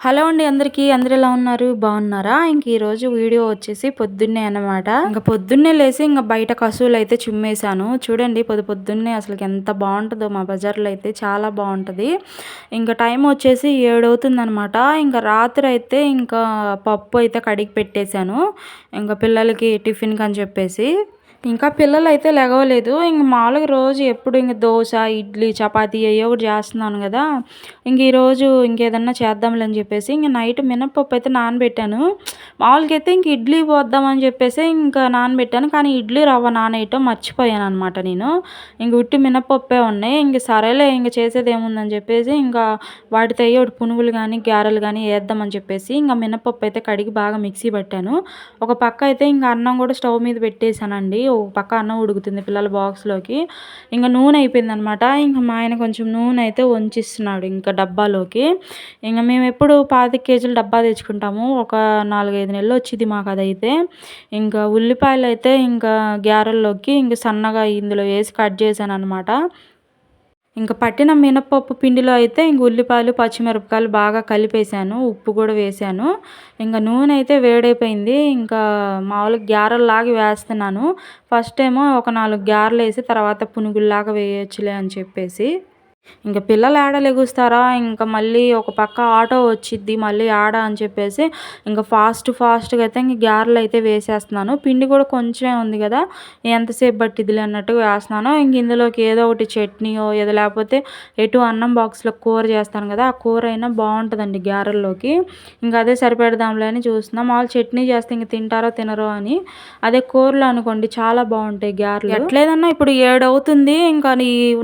Hello అండి అందరికీ. అందరు ఎలా ఉన్నారు? బాగున్నారా? ఇంక ఈరోజు వీడియో వచ్చేసి పొద్దున్నే అనమాట ఇంకా పొద్దున్నే లేసి ఇంకా బయట కసువులు అయితే చిమ్మేశాను. చూడండి పొద్దు పొద్దున్నే అసలు ఎంత బాగుంటుందో మా బజార్లో అయితే చాలా బాగుంటుంది. ఇంకా టైం వచ్చేసి ఏడవుతుందనమాట అనమాట ఇంకా రాత్రి అయితే ఇంకా పప్పు అయితే కడిగి పెట్టేశాను. ఇంకా పిల్లలకి టిఫిన్కి అని చెప్పేసి. ఇంకా పిల్లలు అయితే లెగవలేదు. ఇంక మామూలుగా రోజు ఎప్పుడు ఇంక దోశ ఇడ్లీ చపాతీ అయ్యో ఒకటి చేస్తున్నాను కదా. ఇంక ఈరోజు ఇంకేదన్నా చేద్దాంలే అని చెప్పేసి ఇంక నైట్ మినప్పప్పు అయితే నానబెట్టాను. మామూలుగా అయితే ఇంక ఇడ్లీ పోద్దామని చెప్పేసి ఇంకా నానబెట్టాను. కానీ ఇడ్లీ రవ్వ నానేయటం మర్చిపోయాను అనమాట నేను. ఇంక ఉట్టి మినప్పప్పే ఉన్నాయి. ఇంక సరేలే ఇంక చేసేది ఏముందని చెప్పేసి ఇంకా వాటితో అయ్యి ఒకటి పునుగులు కానీ గారెలు కానీ వేద్దామని చెప్పేసి ఇంకా మినప్పప్పు అయితే కడిగి బాగా మిక్సీ పట్టాను. ఒక పక్క అయితే ఇంకా అన్నం కూడా స్టవ్ మీద పెట్టేశానండి. ఒక పక్క అన్నం ఉడుకుతుంది పిల్లల బాక్స్లోకి. ఇంకా నూనె అయిపోయింది అనమాట ఇంకా మా ఆయన కొంచెం నూనె అయితే వంచిస్తున్నాడు ఇంకా డబ్బాలోకి. ఇంకా మేము ఎప్పుడు పాతిక కేజీలు డబ్బా తెచ్చుకుంటాము. ఒక నాలుగైదు నెలలు వచ్చింది మాకు అదైతే. ఇంకా ఉల్లిపాయలు అయితే ఇంకా గ్యారెల్లోకి ఇంకా సన్నగా ఇందులో వేసి కట్ చేశాను అనమాట ఇంకా పట్టిన మినపప్పు పిండిలో అయితే ఇంక ఉల్లిపాయలు పచ్చిమిరపకాయలు బాగా కలిపేసాను ఉప్పు కూడా వేసాను ఇంకా నూనె అయితే వేడైపోయింది. ఇంకా మామూలుగా గ్యారెల్లాగా వేస్తున్నాను. ఫస్ట్ ఏమో ఒక నాలుగు గ్యారెలు వేసి తర్వాత పునుగుల్లాగా వేయచ్చులే అని చెప్పేసి. ఇంకా పిల్లలు ఆడ లెగుస్తారా? ఇంకా మళ్ళీ ఒక పక్క ఆటో వచ్చిద్ది మళ్ళీ ఆడ అని చెప్పేసి ఇంకా ఫాస్ట్ ఫాస్ట్గా అయితే ఇంక గ్యారెలు అయితే వేసేస్తున్నాను. పిండి కూడా కొంచెమే ఉంది కదా ఎంతసేపు పట్టిద్దిలే అన్నట్టు వేస్తున్నాను. ఇంక ఇందులోకి ఏదో ఒకటి చట్నీయో ఏదో లేకపోతే ఎటు అన్నం బాక్స్లో కూర చేస్తాను కదా ఆ కూర అయినా బాగుంటుందండి గ్యారెల్లోకి ఇంకా అదే సరిపెడదాంలే అని చూస్తున్నాం. వాళ్ళు చట్నీ చేస్తే ఇంక తింటారో తినరో అని. అదే కూరలు అనుకోండి చాలా బాగుంటాయి గ్యారెలు ఎట్లేదన్నా ఇప్పుడు ఏడు అవుతుంది ఇంకా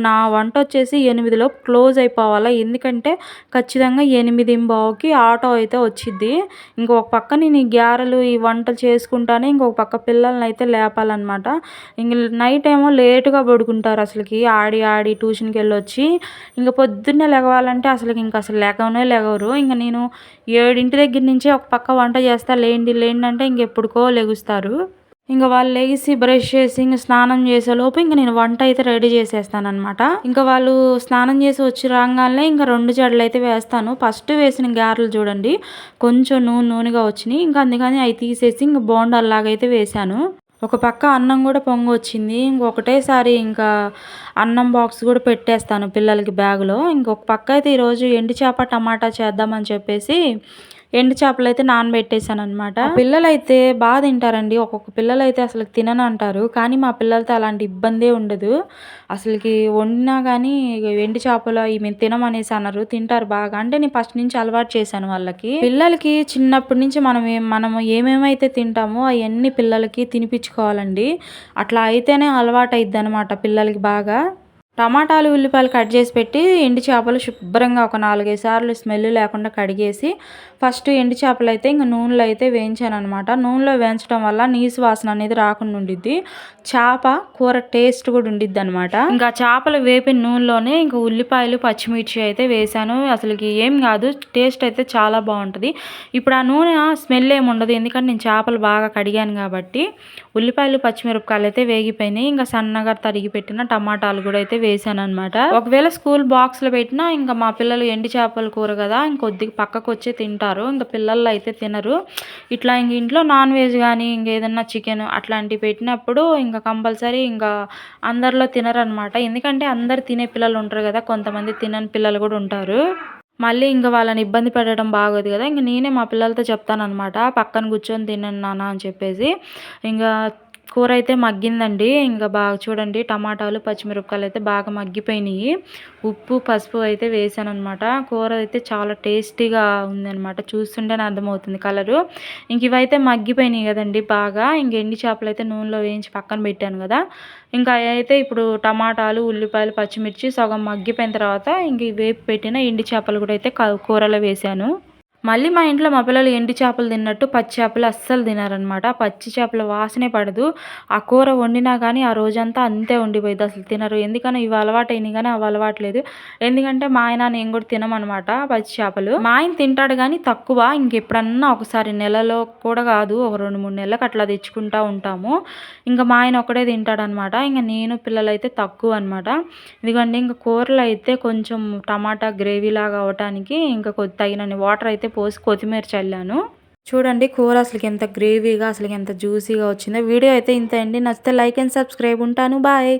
నా వంట వచ్చేసి ఎనిమిది ఎనిమిదిలో క్లోజ్ అయిపోవాలా? ఎందుకంటే ఖచ్చితంగా ఎనిమిది బావుకి ఆటో అయితే వచ్చిద్ది. ఇంకొక పక్క నేను ఈ గ్యారెలు ఈ వంటలు చేసుకుంటానే ఇంకొక పక్క పిల్లల్ని అయితే లేపాలన్నమాట. ఇంక నైట్ ఏమో లేటుగా పడుకుంటారు అసలుకి. ఆడి ఆడి ట్యూషన్కి వెళ్ళొచ్చి ఇంక పొద్దున్నే లెగవాలంటే అసలుకి ఇంక అసలు లేకనే లెగవరు ఇంక నేను ఏడింటి దగ్గర నుంచి ఒక పక్క వంట చేస్తా. లేండి లేండి అంటే ఇంకెప్పుడుకో లెగుస్తారు. ఇంకా వాళ్ళు లేచి బ్రష్ చేసి ఇంకా స్నానం చేసేలోపు ఇంకా నేను వంట అయితే రెడీ చేసేస్తాను అనమాట ఇంకా వాళ్ళు స్నానం చేసి వచ్చి రాగానే ఇంకా రెండు జడలు అయితే వేస్తాను. ఫస్ట్ వేసిన గారెలు చూడండి కొంచెం నూనె నూనెగా వచ్చినాయి. ఇంకా అందుకని అవి తీసేసి ఇంకా బోండాల్లాగైతే వేశాను. ఒక పక్క అన్నం కూడా పొంగి వచ్చింది ఇంకొకటేసారి ఇంకా అన్నం బాక్స్ కూడా పెట్టేస్తాను పిల్లలకి బ్యాగులో. ఇంకొక పక్క అయితే ఈరోజు ఎండి చేప టమాటా చేద్దామని చెప్పేసి ఎండు చేపలు అయితే నానబెట్టేశాను అనమాట పిల్లలు అయితే బాగా తింటారండి. ఒక్కొక్క పిల్లలు అయితే అసలు తినను అంటారు. కానీ మా పిల్లలతో అలాంటి ఇబ్బందే ఉండదు. అసలుకి వండినా కానీ ఎండు చేపలు ఇవి మేము తినమనేసి అన్నారు తింటారు బాగా. అంటే నేను ఫస్ట్ నుంచి అలవాటు చేశాను వాళ్ళకి. పిల్లలకి చిన్నప్పటి నుంచి మనం మనం ఏమేమైతే తింటామో అవన్నీ పిల్లలకి తినిపించుకోవాలండి. అట్లా అయితేనే అలవాటు అయిద్ది అనమాట పిల్లలకి బాగా. టమాటాలు ఉల్లిపాయలు కట్ చేసి పెట్టి ఎండు చేపలు శుభ్రంగా ఒక నాలుగైదు సార్లు స్మెల్ లేకుండా కడిగేసి ఫస్ట్ ఎండు చేపలు అయితే ఇంకా నూనెలో అయితే వేయించాను అనమాట నూనెలో వేయించడం వల్ల నీసు వాసన అనేది రాకుండా ఉండిద్ది. చేప కూర టేస్ట్ కూడా ఉండిద్ది అనమాట ఇంకా చేపలు వేపిన నూనెలోనే ఇంకా ఉల్లిపాయలు పచ్చిమిర్చి అయితే వేసాను అసలుకి ఏం కాదు టేస్ట్ అయితే చాలా బాగుంటుంది. ఇప్పుడు ఆ నూనె స్మెల్ ఏమి ఉండదు. ఎందుకంటే నేను చేపలు బాగా కడిగాను కాబట్టి. ఉల్లిపాయలు పచ్చిమిరపకాయలు అయితే వేగిపోయినాయి. ఇంకా సన్నగా తరిగి పెట్టిన టమాటాలు కూడా అయితే వేసాను అనమాట ఒకవేళ స్కూల్ బాక్స్లో పెట్టినా ఇంకా మా పిల్లలు ఎండి చేపల కూర కదా ఇంకొద్దిగా పక్కకు వచ్చి తింటారు. ఇంకా పిల్లలు అయితే తినరు. ఇట్లా ఇంక ఇంట్లో నాన్ వెజ్ కానీ ఇంకేదన్నా చికెన్ అట్లాంటివి పెట్టినప్పుడు ఇంకా కంపల్సరీ ఇంకా అందరిలో తినరనమాట ఎందుకంటే అందరు తినే పిల్లలు ఉంటారు కదా కొంతమంది తినని పిల్లలు కూడా ఉంటారు. మళ్ళీ ఇంకా వాళ్ళని ఇబ్బంది పెట్టడం బాగోదు కదా ఇంక నేనే మా పిల్లలతో చెప్తానమాట పక్కన కూర్చొని తినండి నాన్న అని చెప్పేసి. ఇంకా కూర అయితే మగ్గిందండి. ఇంకా బాగా చూడండి టమాటాలు పచ్చిమిరపకాయలు అయితే బాగా మగ్గిపోయినాయి. ఉప్పు పసుపు అయితే వేసాను అనమాట కూర అయితే చాలా టేస్టీగా ఉందనమాట చూస్తుంటేనే అర్థమవుతుంది కలరు. ఇంక ఇవైతే మగ్గిపోయినాయి కదండి బాగా. ఇంక ఎండి చేపలు అయితే నూనెలో వేయించి పక్కన పెట్టాను కదా. ఇంకా అయితే ఇప్పుడు టమాటాలు ఉల్లిపాయలు పచ్చిమిర్చి సగం మగ్గిపోయిన తర్వాత ఇంక వేపు పెట్టిన ఎండి చేపలు కూడా అయితే కూరలో వేసాను. మళ్ళీ మా ఇంట్లో మా పిల్లలు ఎండి చేపలు తిన్నట్టు పచ్చి చేపలు అస్సలు తినారనమాట పచ్చి చేపల వాసనే పడదు. ఆ కూర వండినా కానీ ఆ రోజంతా అంతే ఉండిపోయింది అసలు తినరు. ఎందుకని ఇవి అలవాటైనాయి కానీ అవి అలవాట్లేదు. ఎందుకంటే మా ఆయన నేను కూడా తినమనమాట పచ్చి చేపలు. మా ఆయన తింటాడు కానీ తక్కువ. ఇంకెప్పుడన్నా ఒకసారి నెలలో కూడా కాదు. ఒక రెండు మూడు నెలలకు అట్లా తెచ్చుకుంటా ఉంటాము. ఇంకా మా ఆయన ఒకడే తింటాడనమాట ఇంకా నేను పిల్లలు అయితే తక్కువ అనమాట ఎందుకంటే ఇంకా కూరలు అయితే కొంచెం టమాటా గ్రేవీ లాగా అవటానికి ఇంకా తగినన్ని వాటర్ అయితే పోసి కొత్తిమీర చల్లాను. చూడండి కూర అసలుకి ఎంత గ్రేవీగా అసలుకి ఎంత జ్యూసీగా వచ్చిందో. వీడియో అయితే ఇంత అండి. నచ్చితే లైక్ అండ్ సబ్స్క్రైబ్ ఉంటాను. బాయ్.